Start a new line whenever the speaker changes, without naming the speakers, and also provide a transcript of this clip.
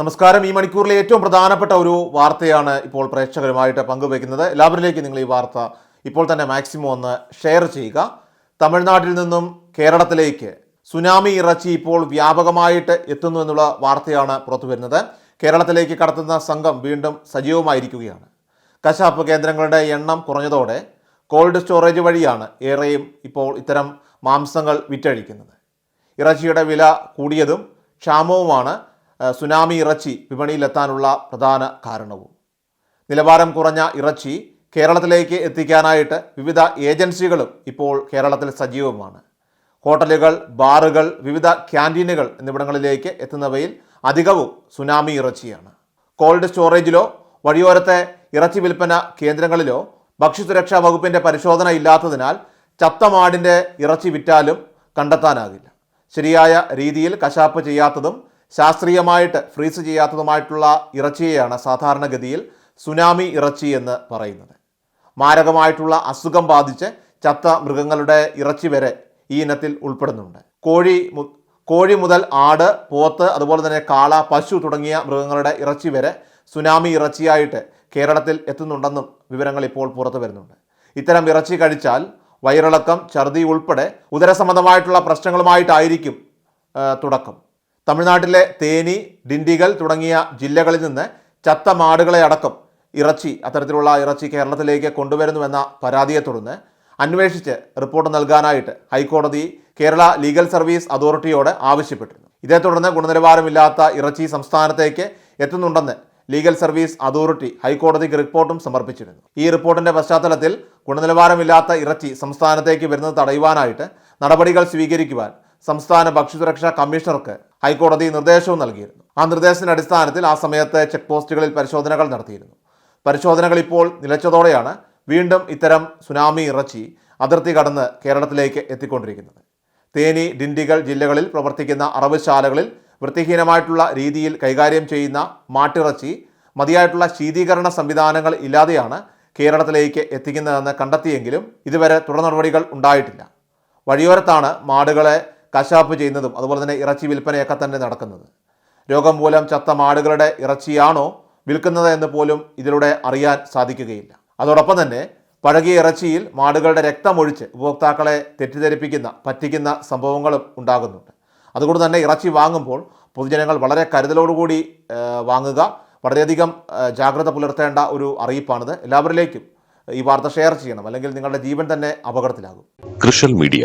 നമസ്കാരം. ഈ മണിക്കൂറിലെ ഏറ്റവും പ്രധാനപ്പെട്ട ഒരു വാർത്തയാണ് ഇപ്പോൾ പ്രേക്ഷകരുമായിട്ട് പങ്കുവയ്ക്കുന്നത്. എല്ലാവരിലേക്കും നിങ്ങൾ ഈ വാർത്ത ഇപ്പോൾ തന്നെ മാക്സിമം ഒന്ന് ഷെയർ ചെയ്യുക. തമിഴ്നാട്ടിൽ നിന്നും കേരളത്തിലേക്ക് സുനാമി ഇറച്ചി ഇപ്പോൾ വ്യാപകമായിട്ട് എത്തുന്നു എന്നുള്ള വാർത്തയാണ് പുറത്തു വരുന്നത്. കേരളത്തിലേക്ക് കടത്തുന്ന സംഘം വീണ്ടും സജീവമായിരിക്കുകയാണ്. കശാപ്പ് കേന്ദ്രങ്ങളുടെ എണ്ണം കുറഞ്ഞതോടെ കോൾഡ് സ്റ്റോറേജ് വഴിയാണ് ഏറെയും ഇപ്പോൾ ഇത്തരം മാംസങ്ങൾ വിറ്റഴിക്കുന്നത്. ഇറച്ചിയുടെ വില കൂടിയതും ക്ഷാമവുമാണ്. സുനാമി ഇറച്ചി വിപണിയിലെത്താനുള്ള പ്രധാന കാരണവും. നിലവാരം കുറഞ്ഞ ഇറച്ചി കേരളത്തിലേക്ക് എത്തിക്കാനായിട്ട് വിവിധ ഏജൻസികളും ഇപ്പോൾ കേരളത്തിൽ സജീവമാണ്. ഹോട്ടലുകൾ ബാറുകൾ വിവിധ ക്യാന്റീനുകൾ എന്നിവിടങ്ങളിലേക്ക് എത്തുന്നവയിൽ അധികവും സുനാമി ഇറച്ചിയാണ്. കോൾഡ് സ്റ്റോറേജിലോ വഴിയോരത്തെ ഇറച്ചി വിൽപ്പന കേന്ദ്രങ്ങളിലോ ഭക്ഷ്യസുരക്ഷാ വകുപ്പിന്റെ പരിശോധന ഇല്ലാത്തതിനാൽ ചത്തമാടിന്റെ ഇറച്ചി വിറ്റാലും കണ്ടെത്താനാകില്ല. ശരിയായ രീതിയിൽ കശാപ്പ് ചെയ്യാത്തതും ശാസ്ത്രീയമായിട്ട് ഫ്രീസ് ചെയ്യാത്തതുമായിട്ടുള്ള ഇറച്ചിയെയാണ് സാധാരണഗതിയിൽ സുനാമി ഇറച്ചി എന്ന് പറയുന്നത്. മാരകമായിട്ടുള്ള അസുഖം ബാധിച്ച് ചത്ത മൃഗങ്ങളുടെ ഇറച്ചി വരെ ഈ ഇനത്തിൽ ഉൾപ്പെടുന്നുണ്ട്. കോഴി കോഴി മുതൽ ആട് പോത്ത് അതുപോലെ തന്നെ കാള പശു തുടങ്ങിയ മൃഗങ്ങളുടെ ഇറച്ചി വരെ സുനാമി ഇറച്ചിയായിട്ട് കേരളത്തിൽ എത്തുന്നുണ്ടെന്നും വിവരങ്ങൾ ഇപ്പോൾ പുറത്തു വരുന്നുണ്ട്. ഇത്തരം ഇറച്ചി കഴിച്ചാൽ വയറിളക്കം ഛർദി ഉൾപ്പെടെ ഉദരസംബന്ധമായിട്ടുള്ള പ്രശ്നങ്ങളുമായിട്ടായിരിക്കും തുടക്കം. തമിഴ്നാട്ടിലെ തേനി ഡിണ്ടിഗൽ തുടങ്ങിയ ജില്ലകളിൽ നിന്ന് ചത്ത മാടുകളെ അടക്കം ഇറച്ചി അത്തരത്തിലുള്ള ഇറച്ചി കേരളത്തിലേക്ക് കൊണ്ടുവരുന്നുവെന്ന പരാതിയെ തുടർന്ന് അന്വേഷിച്ച് റിപ്പോർട്ട് നൽകാനായിട്ട് ഹൈക്കോടതി കേരള ലീഗൽ സർവീസ് അതോറിറ്റിയോട് ആവശ്യപ്പെട്ടിരുന്നു. ഇതേ തുടർന്ന് ഗുണനിലവാരമില്ലാത്ത ഇറച്ചി സംസ്ഥാനത്തേക്ക് എത്തുന്നുണ്ടെന്ന് ലീഗൽ സർവീസ് അതോറിറ്റി ഹൈക്കോടതിക്ക് റിപ്പോർട്ടും സമർപ്പിച്ചിരുന്നു. ഈ റിപ്പോർട്ടിന്റെ പശ്ചാത്തലത്തിൽ ഗുണനിലവാരമില്ലാത്ത ഇറച്ചി സംസ്ഥാനത്തേക്ക് വരുന്നത് തടയുവാനായിട്ട് നടപടികൾ സ്വീകരിക്കുവാൻ സംസ്ഥാന ഭക്ഷ്യസുരക്ഷാ കമ്മീഷണർക്ക് ഹൈക്കോടതി നിർദ്ദേശവും നൽകിയിരുന്നു. ആ നിർദ്ദേശത്തിന്റെ അടിസ്ഥാനത്തിൽ ആ സമയത്ത് ചെക്ക് പോസ്റ്റുകളിൽ പരിശോധനകൾ നടത്തിയിരുന്നു. പരിശോധനകൾ ഇപ്പോൾ നിലച്ചതോടെയാണ് വീണ്ടും ഇത്തരം സുനാമി ഇറച്ചി അതിർത്തി കടന്ന് കേരളത്തിലേക്ക് എത്തിക്കൊണ്ടിരിക്കുന്നത്. തേനി ഡിണ്ടിഗൾ ജില്ലകളിൽ പ്രവർത്തിക്കുന്ന അറവുശാലകളിൽ വൃത്തിഹീനമായിട്ടുള്ള രീതിയിൽ കൈകാര്യം ചെയ്യുന്ന മാട്ടിറച്ചി മതിയായിട്ടുള്ള ശീതീകരണ സംവിധാനങ്ങൾ ഇല്ലാതെയാണ് കേരളത്തിലേക്ക് എത്തിക്കുന്നതെന്ന് കണ്ടെത്തിയെങ്കിലും ഇതുവരെ തുടർ നടപടികൾ ഉണ്ടായിട്ടില്ല. വഴിയോരത്താണ് മാടുകളെ കശാപ്പ് ചെയ്യുന്നതും അതുപോലെ തന്നെ ഇറച്ചി വിൽപ്പനയൊക്കെ തന്നെ നടക്കുന്നത്. രോഗം മൂലം ചത്ത മാടുകളുടെ ഇറച്ചിയാണോ വിൽക്കുന്നത് എന്ന് പോലും ഇതിലൂടെ അറിയാൻ സാധിക്കുകയില്ല. അതോടൊപ്പം തന്നെ പഴകിയ ഇറച്ചിയിൽ മാടുകളുടെ രക്തമൊഴിച്ച് ഉപഭോക്താക്കളെ തെറ്റിദ്ധരിപ്പിക്കുന്ന പറ്റിക്കുന്ന സംഭവങ്ങളും ഉണ്ടാകുന്നുണ്ട്. അതുകൊണ്ട് തന്നെ ഇറച്ചി വാങ്ങുമ്പോൾ പൊതുജനങ്ങൾ വളരെ കരുതലോടുകൂടി വാങ്ങുക. വളരെയധികം ജാഗ്രത പുലർത്തേണ്ട ഒരു അറിയിപ്പാണിത്. എല്ലാവരിലേക്കും ഈ വാർത്ത ഷെയർ ചെയ്യണം. അല്ലെങ്കിൽ നിങ്ങളുടെ ജീവൻ തന്നെ അപകടത്തിലാകും.
കൃഷൽ മീഡിയ